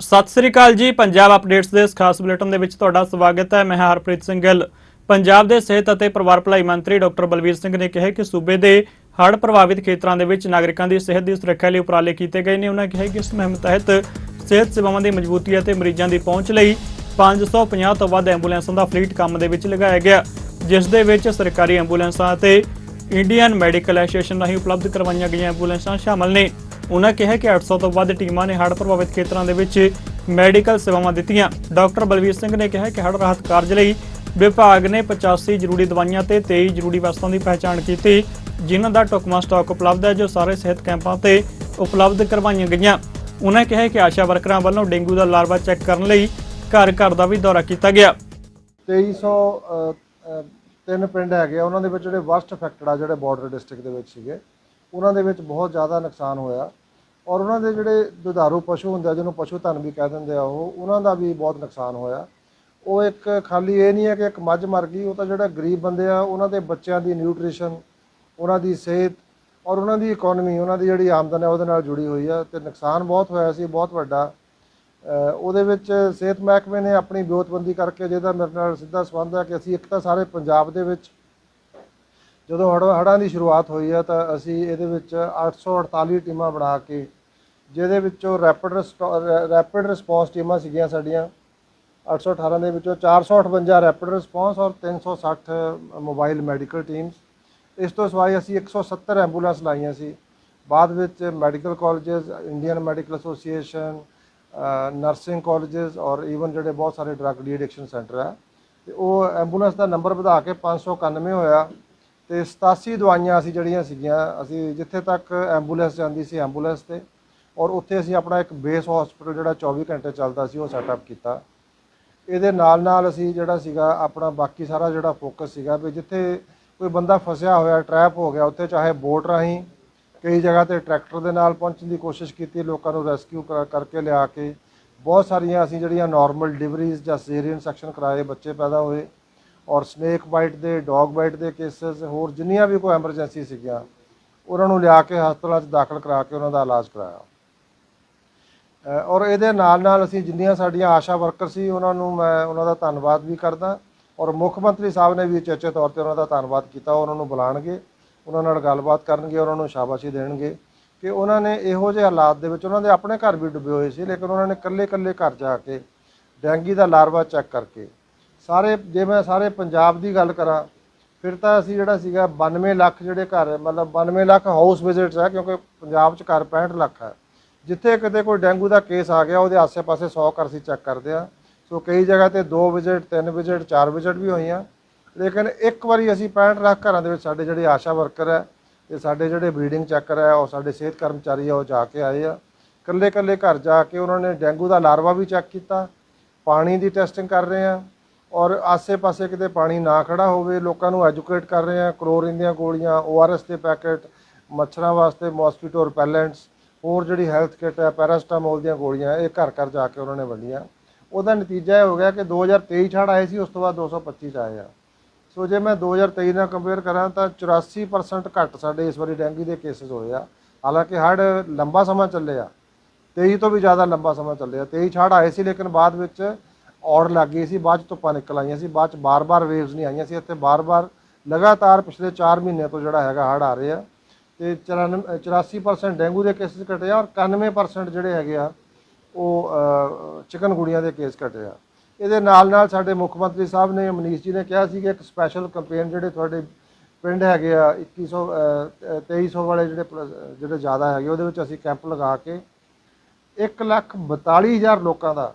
ਸਤਿ ਸ੍ਰੀ ਅਕਾਲ ਜੀ, ਪੰਜਾਬ ਅਪਡੇਟਸ ਦੇ ਇਸ ਖਾਸ ਬੁਲੇਟਿਨ ਦੇ ਵਿੱਚ ਤੁਹਾਡਾ ਸਵਾਗਤ ਹੈ। ਮੈਂ ਹਰਪ੍ਰੀਤ ਸਿੰਘ ਗਿੱਲ ਪੰਜਾਬ ਦੇ ਸਿਹਤ ਅਤੇ ਪਰਿਵਾਰ ਭਲਾਈ ਮੰਤਰੀ ਡਾਕਟਰ ਬਲਵੀਰ ਸਿੰਘ ਨੇ ਕਿਹਾ ਕਿ ਸੂਬੇ ਦੇ ਹੜ੍ਹ ਪ੍ਰਭਾਵਿਤ ਖੇਤਰਾਂ ਦੇ ਵਿੱਚ ਨਾਗਰਿਕਾਂ ਦੀ ਸਿਹਤ ਦੀ ਸੁਰੱਖਿਆ ਲਈ ਉਪਰਾਲੇ ਕੀਤੇ ਗਏ ਨੇ। ਉਹਨਾਂ ਕਿਹਾ ਕਿ ਇਸ ਮੁਹਿੰਮ ਤਹਿਤ ਸਿਹਤ ਸੇਵਾਵਾਂ ਦੀ ਮਜ਼ਬੂਤੀ ਅਤੇ ਮਰੀਜ਼ਾਂ ਦੀ ਪਹੁੰਚ ਲਈ 550 ਤੋਂ ਵੱਧ ਐਂਬੂਲੈਂਸਾਂ ਦਾ ਫਲੀਟ ਕੰਮ ਦੇ ਵਿੱਚ ਲਗਾਇਆ ਗਿਆ। ਜਿਸ ਦੇ ਵਿੱਚ ਸਰਕਾਰੀ ਐਂਬੂਲੈਂਸਾਂ ਅਤੇ ਇੰਡੀਅਨ ਮੈਡੀਕਲ ਐਸੋਸੀਏਸ਼ਨ ਰਾਹੀਂ ਉਪਲਬਧ ਕਰਵਾਈਆਂ ਗਈਆਂ ਐਂਬੂਲੈਂਸਾਂ ਸ਼ਾਮਲ ਨੇ। ਉਹਨਾਂ ਕਿਹਾ ਕਿ 800 ਤੋਂ ਵੱਧ ਟੀਮਾਂ ਨੇ ਹੜ੍ਹ ਪ੍ਰਭਾਵਿਤ ਖੇਤਰਾਂ ਦੇ ਵਿੱਚ ਮੈਡੀਕਲ ਸੇਵਾਵਾਂ ਦਿੱਤੀਆਂ। ਡਾਕਟਰ ਬਲਵੀਰ ਸਿੰਘ ਨੇ ਕਿਹਾ ਕਿ ਹੜ੍ਹ ਰਾਹਤ ਕਾਰਜ ਲਈ ਵਿਭਾਗ ਨੇ 85 ਜ਼ਰੂਰੀ ਦਵਾਈਆਂ ਤੇ 23 ਜ਼ਰੂਰੀ ਵਸਤਾਂ ਦੀ ਪਹਿਚਾਣ ਕੀਤੀ ਜਿਨ੍ਹਾਂ ਦਾ ਟੁਕਮਾ ਸਟਾਕ ਉਪਲਬਧ ਹੈ ਜੋ ਸਾਰੇ ਸਿਹਤ ਕੈਂਪਾਂ ਤੇ ਉਪਲਬਧ ਕਰਵਾਈਆਂ ਗਈਆਂ। ਉਹਨਾਂ ਕਿਹਾ ਕਿ ਆਸ਼ਾ ਵਰਕਰਾਂ ਵੱਲੋਂ ਡੇਂਗੂ ਦਾ ਲਾਰਵਾ ਚੈੱਕ ਕਰਨ ਲਈ ਘਰ ਘਰ ਦਾ ਵੀ ਦੌਰਾ ਕੀਤਾ ਗਿਆ। 2300 ਅ, ਤਿੰਨ ਪਿੰਡ ਹੈਗੇ ਆ, ਉਹਨਾਂ ਦੇ ਵਿੱਚ ਜਿਹੜੇ ਵਸਟ ਅਫੈਕਟਡ ਆ, ਜਿਹੜੇ ਬਾਰਡਰ ਡਿਸਟ੍ਰਿਕਟ ਦੇ ਵਿੱਚ ਸੀਗੇ, ਉਹਨਾਂ ਦੇ ਵਿੱਚ ਬਹੁਤ ਜ਼ਿਆਦਾ ਨੁਕਸਾਨ ਹੋਇਆ। ਔਰ ਉਹਨਾਂ ਦੇ ਜਿਹੜੇ ਦੁਧਾਰੂ ਪਸ਼ੂ ਹੁੰਦੇ ਆ, ਜਿਹਨੂੰ ਪਸ਼ੂ ਧਨ ਵੀ ਕਹਿ ਦਿੰਦੇ ਆ ਉਹ, ਉਹਨਾਂ ਦਾ ਵੀ ਬਹੁਤ ਨੁਕਸਾਨ ਹੋਇਆ। ਉਹ ਇੱਕ ਖਾਲੀ ਇਹ ਨਹੀਂ ਹੈ ਕਿ ਇੱਕ ਮੱਝ ਮਰ ਗਈ, ਉਹ ਤਾਂ ਜਿਹੜਾ ਗਰੀਬ ਬੰਦੇ ਆ, ਉਹਨਾਂ ਦੇ ਬੱਚਿਆਂ ਦੀ ਨਿਊਟ੍ਰੀਸ਼ਨ ਉਹਨਾਂ ਦੀ ਸਿਹਤ ਔਰ ਉਹਨਾਂ ਦੀ ਇਕਨੋਮੀ ਉਹਨਾਂ ਦੀ ਜਿਹੜੀ ਆਮਦਨ ਹੈ, ਉਹਦੇ ਨਾਲ ਜੁੜੀ ਹੋਈ ਆ ਤੇ ਨੁਕਸਾਨ ਬਹੁਤ ਹੋਇਆ ਸੀ, ਬਹੁਤ ਵੱਡਾ। ਉਹਦੇ ਵਿੱਚ ਸਿਹਤ ਮਹਿਕਮੇ ਨੇ ਆਪਣੀ ਵਿਉਤਬੰਦੀ ਕਰਕੇ ਜਿਹਦਾ ਮੇਰੇ ਨਾਲ ਸਿੱਧਾ ਸੰਬੰਧ ਹੈ ਕਿ ਅਸੀਂ ਇੱਕ ਤਾਂ ਸਾਰੇ ਪੰਜਾਬ ਦੇ ਵਿੱਚ ਜਦੋਂ ਹੜ੍ਹ ਹੜ੍ਹਾਂ ਦੀ ਸ਼ੁਰੂਆਤ ਹੋਈ ਹੈ ਤਾਂ ਅਸੀਂ ਇਹਦੇ ਵਿੱਚ 848 ਟੀਮਾਂ ਬਣਾ ਕੇ ਜਿਹਦੇ ਵਿੱਚੋਂ ਰੈਪਿਡ ਰੈਪਿਡ ਰਿਸਪੌਂਸ ਟੀਮਾਂ ਸੀਗੀਆਂ ਸਾਡੀਆਂ। 818 ਦੇ ਵਿੱਚੋਂ 458 ਰੈਪਿਡ ਰਿਸਪੌਂਸ ਔਰ 360 ਮੋਬਾਈਲ ਮੈਡੀਕਲ ਟੀਮਸ ਇਸ ਤੋਂ ਸਿਵਾਏ ਅਸੀਂ 170 ਐਂਬੂਲੈਂਸ ਲਾਈਆਂ ਸੀ। ਬਾਅਦ ਵਿੱਚ medical colleges Indian medical association nursing colleges ਔਰ ਈਵਨ ਜਿਹੜੇ ਬਹੁਤ ਸਾਰੇ ਡਰੱਗ ਡੀ ਐਡਿਕਸ਼ਨ ਸੈਂਟਰ ਹੈ ਤੇ ਉਹ ਐਂਬੂਲੈਂਸ ਦਾ ਨੰਬਰ ਵਧਾ ਕੇ 591 ਹੋਇਆ ਤੇ 87 ਦਵਾਈਆਂ ਅਸੀਂ ਜਿਹੜੀਆਂ ਸੀਗੀਆਂ, ਅਸੀਂ ਜਿੱਥੇ ਤੱਕ ਐਂਬੂਲੈਂਸ ਜਾਂਦੀ ਸੀ ਐਂਬੂਲੈਂਸ ਤੇ ਔਰ ਉੱਥੇ ਅਸੀਂ ਆਪਣਾ ਇੱਕ ਬੇਸ ਹਸਪੀਟਲ ਜਿਹੜਾ 24 ਘੰਟੇ ਚੱਲਦਾ ਸੀ, ਉਹ ਸੈਟਅਪ ਕੀਤਾ। ਇਹਦੇ ਨਾਲ ਨਾਲ ਅਸੀਂ ਜਿਹੜਾ ਸੀਗਾ ਆਪਣਾ ਬਾਕੀ ਸਾਰਾ ਜਿਹੜਾ ਫੋਕਸ ਸੀਗਾ ਵੀ ਜਿੱਥੇ ਕੋਈ ਬੰਦਾ ਫਸਿਆ ਹੋਇਆ ਟਰੈਪ ਹੋ ਗਿਆ, ਉੱਥੇ ਚਾਹੇ ਬੋਟ ਰਾਹੀਂ ਕਈ ਜਗ੍ਹਾ ਤੇ ਟਰੈਕਟਰ ਦੇ ਨਾਲ ਪਹੁੰਚਣ ਦੀ ਕੋਸ਼ਿਸ਼ ਕੀਤੀ, ਲੋਕਾਂ ਨੂੰ ਰੈਸਕਿਊ ਕਰਕੇ ਲਿਆ ਕੇ ਬਹੁਤ ਸਾਰੀਆਂ ਅਸੀਂ ਜਿਹੜੀਆਂ ਨਾਰਮਲ ਡਿਲੀਵਰੀਜ਼ ਜਾਂ ਸੀਰੀਅਨ ਸੈਕਸ਼ਨ ਕਰਾਏ, ਬੱਚੇ ਪੈਦਾ ਹੋਏ ਔਰ ਸਨੇਕ ਬਾਈਟ ਦੇ ਡੌਗ ਬਾਈਟ ਦੇ ਕੇਸਸ ਹੋਰ ਜਿੰਨੀਆਂ ਵੀ ਕੋਈ ਐਮਰਜੈਂਸੀ ਸੀਗੀਆਂ, ਉਹਨਾਂ ਨੂੰ ਲਿਆ ਕੇ ਹਸਪਤਾਲਾਂ 'ਚ ਦਾਖਲ ਕਰਾ ਕੇ ਉਹਨਾਂ ਦਾ ਇਲਾਜ ਕਰਾਇਆ। ਔਰ ਇਹਦੇ ਨਾਲ ਨਾਲ ਅਸੀਂ ਜਿੰਨੀਆਂ ਸਾਡੀਆਂ ਆਸ਼ਾ ਵਰਕਰ ਸੀ, ਉਹਨਾਂ ਨੂੰ ਮੈਂ ਉਹਨਾਂ ਦਾ ਧੰਨਵਾਦ ਵੀ ਕਰਦਾ ਔਰ ਮੁੱਖ ਮੰਤਰੀ ਸਾਹਿਬ ਨੇ ਵੀ ਚੇਚੇ ਤੌਰ ਤੇ ਉਹਨਾਂ ਦਾ ਧੰਨਵਾਦ ਕੀਤਾ ਉਹਨਾਂ ਨੂੰ ਬੁਲਾਣਗੇ। ਉਹਨਾਂ ਨਾਲ ਗੱਲਬਾਤ ਕਰਨਗੇ, ਉਹਨਾਂ ਨੂੰ ਸ਼ਾਬਾਸ਼ੀ ਦੇਣਗੇ। ਕਿ ਉਹਨਾਂ ਨੇ ਇਹੋ ਜਿਹੇ ਹਾਲਾਤ ਦੇ ਵਿੱਚ ਉਹਨਾਂ ਦੇ ਆਪਣੇ ਘਰ ਵੀ ਡੁੱਬੇ ਹੋਏ ਸੀ, ਲੇਕਿਨ ਉਹਨਾਂ ਨੇ ਇਕੱਲੇ-ਇਕੱਲੇ ਘਰ ਜਾ ਕੇ ਡੈਂਗੀ ਦਾ ਲਾਰਵਾ ਚੈੱਕ ਕਰਕੇ ਸਾਰੇ, ਜੇ ਮੈਂ ਸਾਰੇ ਪੰਜਾਬ ਦੀ ਗੱਲ ਕਰਾਂ, ਫਿਰ ਤਾਂ ਅਸੀਂ ਜਿਹੜਾ ਸੀਗਾ 92 ਲੱਖ ਜਿਹੜੇ ਘਰ, ਮਤਲਬ 92 ਲੱਖ ਹਾਊਸ ਵਿਜ਼ਿਟਸ ਹੈ ਕਿਉਂਕਿ ਪੰਜਾਬ 'ਚ ਘਰ 65 ਲੱਖ ਹੈ ਜਿੱਥੇ ਕਿਤੇ ਕੋਈ ਡੈਂਗੂ ਦਾ ਕੇਸ ਆ ਗਿਆ, ਉਹਦੇ ਆਸੇ-ਪਾਸੇ 100 ਘਰ ਅਸੀਂ ਚੈੱਕ ਕਰਦੇ ਆ। ਸੋ ਕਈ ਜਗ੍ਹਾ ਤੇ 2 ਵਿਜ਼ਿਟ 3 ਵਿਜ਼ਿਟ 4 ਵਿਜ਼ਿਟ ਵੀ ਹੋਈਆਂ। ਲੇਕਿਨ ਇੱਕ ਵਾਰੀ ਅਸੀਂ 65 ਲੱਖ ਘਰਾਂ ਦੇ ਵਿੱਚ ਸਾਡੇ ਜਿਹੜੇ ਆਸ਼ਾ ਵਰਕਰ ਹੈ ਤੇ ਸਾਡੇ ਜਿਹੜੇ ਬਰੀਡਿੰਗ ਚੈੱਕਰ ਹੈ, ਉਹ ਸਾਡੇ ਸਿਹਤ ਕਰਮਚਾਰੀ ਆ ਉਹ ਜਾ ਕੇ ਆਏ ਆ। ਇਕੱਲੇ ਇਕੱਲੇ ਘਰ ਜਾ ਕੇ ਉਹਨਾਂ ਨੇ ਡੈਂਗੂ ਦਾ ਲਾਰਵਾ ਵੀ ਚੈੱਕ ਕੀਤਾ, ਪਾਣੀ ਦੀ ਟੈਸਟਿੰਗ ਕਰ ਰਹੇ ਆ ਔਰ ਆਸੇ-ਪਾਸੇ ਕਿਤੇ ਪਾਣੀ ਨਾ ਖੜਾ ਹੋਵੇ, ਲੋਕਾਂ ਨੂੰ ਐਜੂਕੇਟ ਕਰ ਰਹੇ ਆ, ਕਲੋਰੀਨ ਦੀਆਂ ਗੋਲੀਆਂ ORS ਦੇ ਪੈਕੇਟ, ਮੱਛਰਾਂ ਵਾਸਤੇ ਮੋਸਕੀਟੋ ਰਿਪੈਲੈਂਟਸ, ਹੋਰ ਜਿਹੜੀ ਹੈਲਥ ਕਿਟ ਹੈ, ਪੈਰਾਸਟਾਮੋਲ ਦੀਆਂ ਗੋਲੀਆਂ, ਇਹ ਘਰ ਘਰ ਜਾ ਕੇ ਉਹਨਾਂ ਨੇ ਵੰਡੀਆਂ। ਉਹਦਾ ਨਤੀਜਾ ਇਹ ਹੋ ਗਿਆ ਕਿ 2023 ਛੜ ਆਏ ਸੀ, ਉਸ ਤੋਂ ਬਾਅਦ 225 ਚ ਆਏ ਆ। ਸੋ ਜੇ ਮੈਂ 2023 ਨਾਲ ਕੰਪੇਅਰ ਕਰਾਂ ਤਾਂ 84% ਘੱਟ ਸਾਡੇ ਇਸ ਵਾਰੀ ਡੈਂਗੂ ਦੇ ਕੇਸਿਸ ਹੋਏ ਆ। ਹਾਲਾਂਕਿ ਹੜ ਲੰਬਾ ਸਮਾਂ ਚੱਲੇ ਆ 23 ਤੋਂ ਵੀ ਜ਼ਿਆਦਾ ਲੰਬਾ ਸਮਾਂ ਚੱਲਿਆ। ਆ 23 ਛੜ ਆਏ ਸੀ, ਲੇਕਿਨ ਬਾਅਦ ਵਿੱਚ ਔੜ ਲੱਗ ਗਈ ਸੀ, ਬਾਅਦ ਚ ਧੁੱਪਾਂ ਨਿਕਲ ਆਈਆਂ ਸੀ, ਬਾਅਦ ਚ ਬਾਰ-ਬਾਰ ਵੇਵਸ ਨਹੀਂ ਆਈਆਂ ਸੀ। ਇੱਥੇ ਬਾਰ-ਬਾਰ ਲਗਾਤਾਰ ਪਿਛਲੇ 4 ਮਹੀਨੇ ਤੋਂ ਜਿਹੜਾ ਹੈਗਾ ਹੜ ਆ ਰਹੇ ਆ। ਤੇ 94 84% ਡੈਂਗੂ ਦੇ ਕੇਸਿਸ ਘਟੇ ਆ ਔਰ 91% ਜਿਹੜੇ ਹੈਗੇ ਆ, ਉਹ ਚਿਕਨ ਗੁੜੀਆਂ ਦੇ ਕੇਸ ਘਟੇ ਆ। ਇਹਦੇ ਨਾਲ ਨਾਲ ਸਾਡੇ ਮੁੱਖ ਮੰਤਰੀ ਸਾਹਿਬ ਨੇ ਮਨੀਸ਼ ਜੀ ਨੇ ਕਿਹਾ ਸੀ ਕਿ ਇੱਕ ਸਪੈਸ਼ਲ ਕੈਂਪੇਨ ਜਿਹੜੇ ਤੁਹਾਡੇ ਪਿੰਡ ਹੈਗੇ ਆ 2100 ਅ, 2300 ਵਾਲੇ ਜਿਹੜੇ ਪਲ- ਜਿਹੜੇ ਜ਼ਿਆਦਾ ਹੈਗੇ ਉਹਦੇ ਵਿੱਚ ਅਸੀਂ ਕੈਂਪ ਲਗਾ ਕੇ 142000 ਲੋਕਾਂ ਦਾ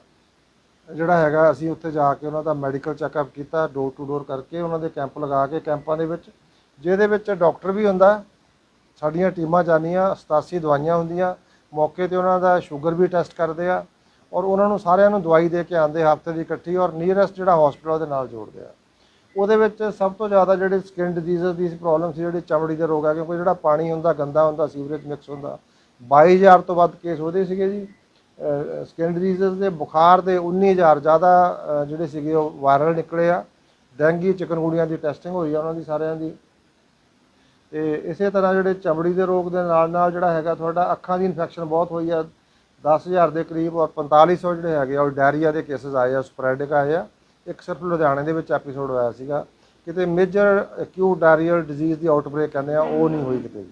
ਜਿਹੜਾ ਹੈਗਾ ਅਸੀਂ ਉੱਥੇ ਜਾ ਕੇ ਉਹਨਾਂ ਦਾ ਮੈਡੀਕਲ ਚੈੱਕਅਪ ਕੀਤਾ ਡੋਰ ਟੂ ਡੋਰ ਕਰਕੇ ਉਹਨਾਂ ਦੇ ਕੈਂਪ ਲਗਾ ਕੇ ਕੈਂਪਾਂ ਦੇ ਵਿੱਚ ਜਿਹਦੇ ਵਿੱਚ ਡਾਕਟਰ ਵੀ ਹੁੰਦਾ ਸਾਡੀਆਂ ਟੀਮਾਂ ਜਾਂਦੀਆਂ 87 ਦਵਾਈਆਂ ਹੁੰਦੀਆਂ ਮੌਕੇ ਤੇ ਉਹਨਾਂ ਦਾ ਸ਼ੂਗਰ ਵੀ ਟੈਸਟ ਕਰਦੇ ਆ ਔਰ ਉਹਨਾਂ ਨੂੰ ਸਾਰਿਆਂ ਨੂੰ ਦਵਾਈ ਦੇ ਕੇ ਆਉਂਦੇ ਹਫ਼ਤੇ ਦੀ ਇਕੱਠੀ ਔਰ ਨੀਅਰੈਸਟ ਜਿਹੜਾ ਹਸਪੀਟਲ ਉਹਦੇ ਨਾਲ ਜੋੜਦੇ ਆ। ਉਹਦੇ ਵਿੱਚ ਸਭ ਤੋਂ ਜ਼ਿਆਦਾ ਜਿਹੜੇ ਸਕਿਨ ਡਿਜੀਜ਼ ਦੀ ਪ੍ਰੋਬਲਮ ਸੀ, ਜਿਹੜੀ ਚਮੜੀ ਦੇ ਰੋਗ ਆ, ਕਿਉਂਕਿ ਜਿਹੜਾ ਪਾਣੀ ਹੁੰਦਾ, ਗੰਦਾ ਹੁੰਦਾ ਸੀਵਰੇਜ ਮਿਕਸ ਹੁੰਦਾ 22000 ਤੋਂ ਵੱਧ ਕੇਸ ਉਹਦੇ ਸੀਗੇ ਜੀ। ਸਕਿਨ ਡਿਜੀਜ਼ ਦੇ, ਬੁਖਾਰ ਦੇ 19000 ਜ਼ਿਆਦਾ ਜਿਹੜੇ ਸੀਗੇ ਉਹ ਵਾਇਰਲ ਨਿਕਲੇ ਆ। ਡੈਂਗੀ ਚਿਕਨਗੁਨੀਆ ਦੀ ਟੈਸਟਿੰਗ ਹੋਈ ਆ ਉਹਨਾਂ ਦੀ ਸਾਰਿਆਂ ਦੀ। ਤੇ ਇਸੇ ਤਰ੍ਹਾਂ ਜਿਹੜੇ ਚਮੜੀ ਦੇ ਰੋਗ ਦੇ ਨਾਲ ਨਾਲ ਜਿਹੜਾ ਹੈਗਾ, ਤੁਹਾਡਾ ਅੱਖਾਂ ਦੀ ਇਨਫੈਕਸ਼ਨ ਬਹੁਤ ਹੋਈ ਆ। 10000 ਦੇ ਕਰੀਬ ਔਰ 4500 ਜਿਹੜੇ ਹੈਗੇ ਆ, ਉਹ ਡਾਇਰੀਆ ਦੇ ਕੇਸਸ ਆਏ ਆ, ਸਪੋਰੈਡਿਕ ਆਏ ਆ। ਇੱਕ ਸਿਰਫ ਲੁਧਿਆਣੇ ਦੇ ਵਿੱਚ ਐਪੀਸੋਡ ਹੋਇਆ ਸੀਗਾ। ਕਿਤੇ ਮੇਜਰ ਅਕਿਊਟ ਡਾਇਰੀਅਲ ਡਿਜ਼ੀਜ਼ ਦੀ ਆਊਟਬ੍ਰੇਕ ਕਹਿੰਦੇ ਆ, ਉਹ ਨਹੀਂ ਹੋਈ ਕਿਤੇ ਵੀ।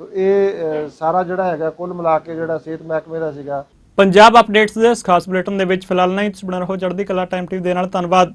ਤੋ ਇਹ ਸਾਰਾ ਜਿਹੜਾ ਹੈਗਾ, ਕੁੱਲ ਮਿਲਾ ਕੇ ਜਿਹੜਾ ਸਿਹਤ ਮਹਿਕਮੇ ਦਾ ਸੀਗਾ। ਪੰਜਾਬ ਅਪਡੇਟਸ ਦੇ ਇਸ ਖਾਸ ਬੁਲੇਟਿਨ ਦੇ ਵਿੱਚ ਫਿਲਹਾਲ ਨਹੀਂ, ਤੁਸੀਂ ਬਣਾ ਰਹੋ ਚੜ੍ਹਦੀ ਕਲਾ ਟਾਈਮ ਟੀਵੀ ਦੇ ਨਾਲ। ਧੰਨਵਾਦ।